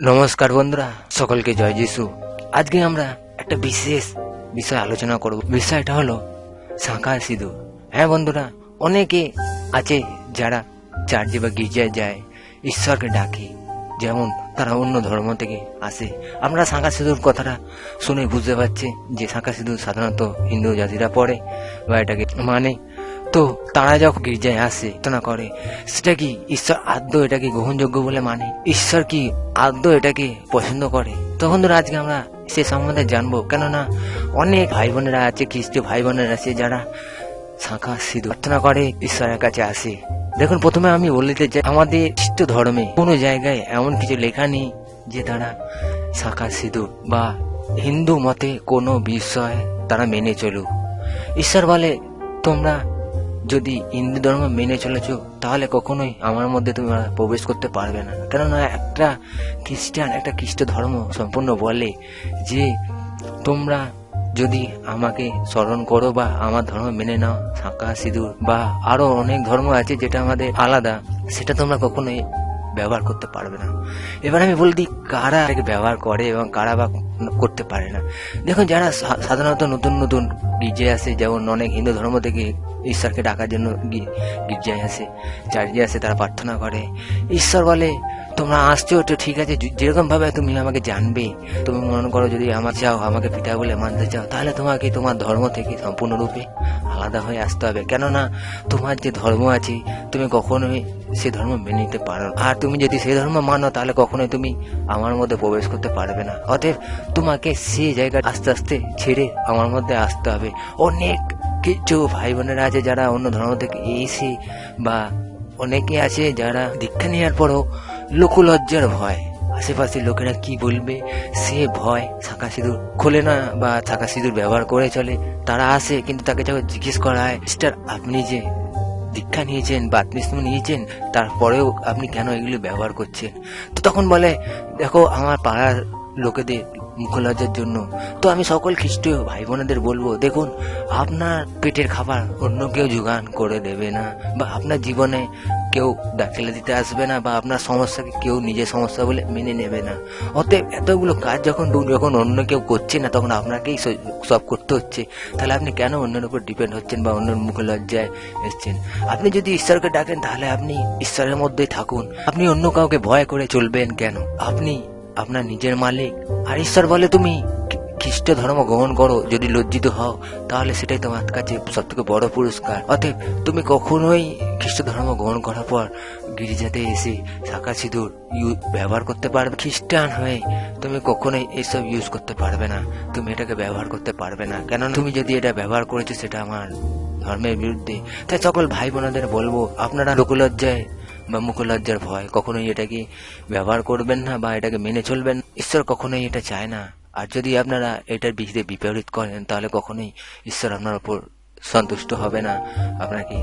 নমস্কার বন্ধুরা, সকলকে জয় যিশু। আজকে আমরা একটা বিশেষ বিষয় আলোচনা করব। বিষয়টা হলো শাঁখা সিঁদুর। হ্যাঁ বন্ধুরা, অনেকে আছে যারা চার্চে বা গির্জায় যায়, ঈশ্বরকে ডাকে, যেমন তারা অন্য ধর্ম থেকে আসে। আমরা শাঁখা সিঁদুর কথাটা শুনে বুঝতে পারছি যে শাঁখা সিঁদুর সাধারণত হিন্দু জাতিরা পড়ে বা এটাকে মানে তো তারা যখন গির্জায় আসে, প্রার্থনা করে, সেটা কি ঈশ্বর আদৌ এটাকে গ্রহণযোগ্য বলে মানে? ঈশ্বর কি আদ্য এটাকে পছন্দ করে? তখন ধরো আজকে আমরা সে সম্বন্ধে জানব। কেননা অনেক ভাই বোনেরা আছে, খ্রিস্টীয় ভাই বোনেরা আছে, যারা শাঁখা সিঁদুর প্রার্থনা করে, ঈশ্বরের কাছে আসে। দেখুন, প্রথমে আমি বলতে চাই, আমাদের খ্রিস্ট ধর্মে কোনো জায়গায় এমন কিছু লেখা নেই যে তারা শাঁখা সিঁদুর বা হিন্দু মতে কোনো বিষয় তারা মেনে চলুক। ঈশ্বর বলে, তোমরা যদি হিন্দু ধর্ম মেনে চলেছ, তাহলে কখনোই আমার মধ্যে তুমি প্রবেশ করতে পারবে না। কেননা একটা খ্রিস্টান, একটা খ্রিস্ট ধর্ম সম্পূর্ণ বলে যে, তোমরা যদি আমাকে স্মরণ করো বা আমার ধর্ম মেনে নাও, সাঁকা, সিঁদুর বা আরও অনেক ধর্ম আছে যেটা আমাদের আলাদা, সেটা তোমরা কখনোই ব্যবহার করতে পারবে না। এবার আমি বলে দিই, কারা এটাকে ব্যবহার করে এবং কারা বা করতে পারে না। দেখুন, যারা সাধারণত নতুন নতুন গির্জায় আসে, যেমন অনেক হিন্দু ধর্ম থেকে ঈশ্বরকে ডাকার জন্য গির্জায় আসে চার্চে আসে, তারা প্রার্থনা করে। ঈশ্বর বলে, তোমরা আসছো, তো ঠিক আছে, যে- যেরকম ভাবে তুমি আমাকে জানবে, তুমি মনে করো যদি আমার চাও, আমাকে পিতা বলে মানতে চাও, তাহলে তোমাকে তোমার ধর্ম থেকে সম্পূর্ণরূপে আলাদা হয়ে আসতে হবে। কেননা তোমার যে ধর্ম আছে তুমি কখনোই সে ধর্ম মেনে নিতে পারো আর তুমি যদি সে ধর্ম মানো, তাহলে কখনোই তুমি আমার মধ্যে প্রবেশ করতে পারবে না। অতএব তোমাকে সে জায়গা আস্তে আস্তে ছেড়ে আমার মধ্যে আসতে হবে। অনেক কিছু ভাই বোনেরা আছে যারা অন্য ধর্ম থেকে এসে বা অনেকে আছে যারা দীক্ষা নেওয়ার পরও লোকলজ্জার ভয়। আশেপাশের লোকেরা কি বলবে? সে ভয় শাঁখা সিঁদুর খোলে না বা শাঁখা সিঁদুর ব্যবহার করে চলে। তারা আসে, কিন্তু তাকে যখন জিজ্ঞেস করা হয় সিস্টার আপনি যে দীক্ষা নিয়েছেন বা আত্মীয় নিয়েছেন, তারপরেও আপনি কেন এগুলো ব্যবহার করছেন? তো তখন বলে, দেখো, আমার পাড়ার লোকেদের মুখলজ্জার জন্য। তো আমি সকল খ্রিস্টীয় ভাই বোনেদের বলব, দেখুন, আপনার পেটের খাবার অন্য কেউ যোগান করে দেবে না, বা আপনার জীবনে কেউ ডাক্তার দিতে আসবে না, বা আপনার সমস্যাকে কেউ নিজের সমস্যা বলে মেনে নেবে না। অতএব এতগুলো কাজ যখন যখন অন্য কেউ করছে না, তখন আপনাকেই সব করতে হচ্ছে। তাহলে আপনি কেন অন্যের উপর ডিপেন্ড হচ্ছেন বা অন্যের মুখে লজ্জায় এসছেন? আপনি যদি ঈশ্বরকে ডাকেন, তাহলে আপনি ঈশ্বরের মধ্যেই থাকুন। আপনি অন্য কাউকে ভয় করে চলবেন কেন? আপনি আপনার নিজের মালিক। আর ঈশ্বর বলে তুমি খ্রিস্ট ধর্ম গ্রহণ করো, যদি লজ্জিত হও, তাহলে সেটাই তোমার কাছে সব থেকে বড় পুরস্কার। অতএব তুমি কখনোই খ্রিস্ট ধর্ম গ্রহণ করার পর গির্জাতে এসে শাখা সিঁদুর ব্যবহার করতে পারবে? খ্রিস্টান হয়ে তুমি কখনোই এসব ইউজ করতে পারবে না। তুমি এটাকে ব্যবহার করতে পারবে না। কেননা তুমি যদি এটা ব্যবহার করেছ, সেটা আমার ধর্মের বিরুদ্ধে। তাই সকল ভাই বোনদের বলব, আপনারা লোকলজ্জায় বা মুখলজ্জার ভয়। কখনোই এটাকে ব্যবহার করবেন না বা এটাকে মেনে চলবেন ঈশ্বর কখনোই এটা চায় না। আর যদি আপনারা এটার বিহিতে বিপরীত করেন, তাহলে কখনোই ঈশ্বর আপনার উপর সন্তুষ্ট হবে না, আপনাকে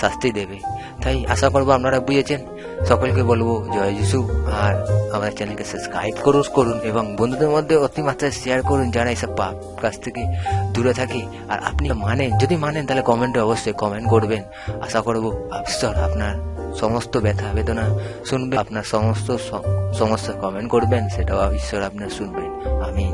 শাস্তি দেবে। তাই আশা করব আপনারা বুঝেছেন। সকলকে বলব জয় যিশু। আর আমাদের চ্যানেলকে সাবস্ক্রাইব করুন করুন এবং বন্ধুদের মধ্যে অতিমাত্রায় শেয়ার করুন যারা এসব পাপ কাছ থেকে দূরে থাকে। আর আপনি মানেন, যদি মানেন তাহলে কমেন্টে অবশ্যই কমেন্ট করবেন। আশা করব ঈশ্বর আপনার সমস্ত ব্যথা বেদনা শুনবে আপনার সমস্ত সমস্যা কমেন্ট করবেন সেটাও ঈশ্বর আপনার শুনবেন। আমি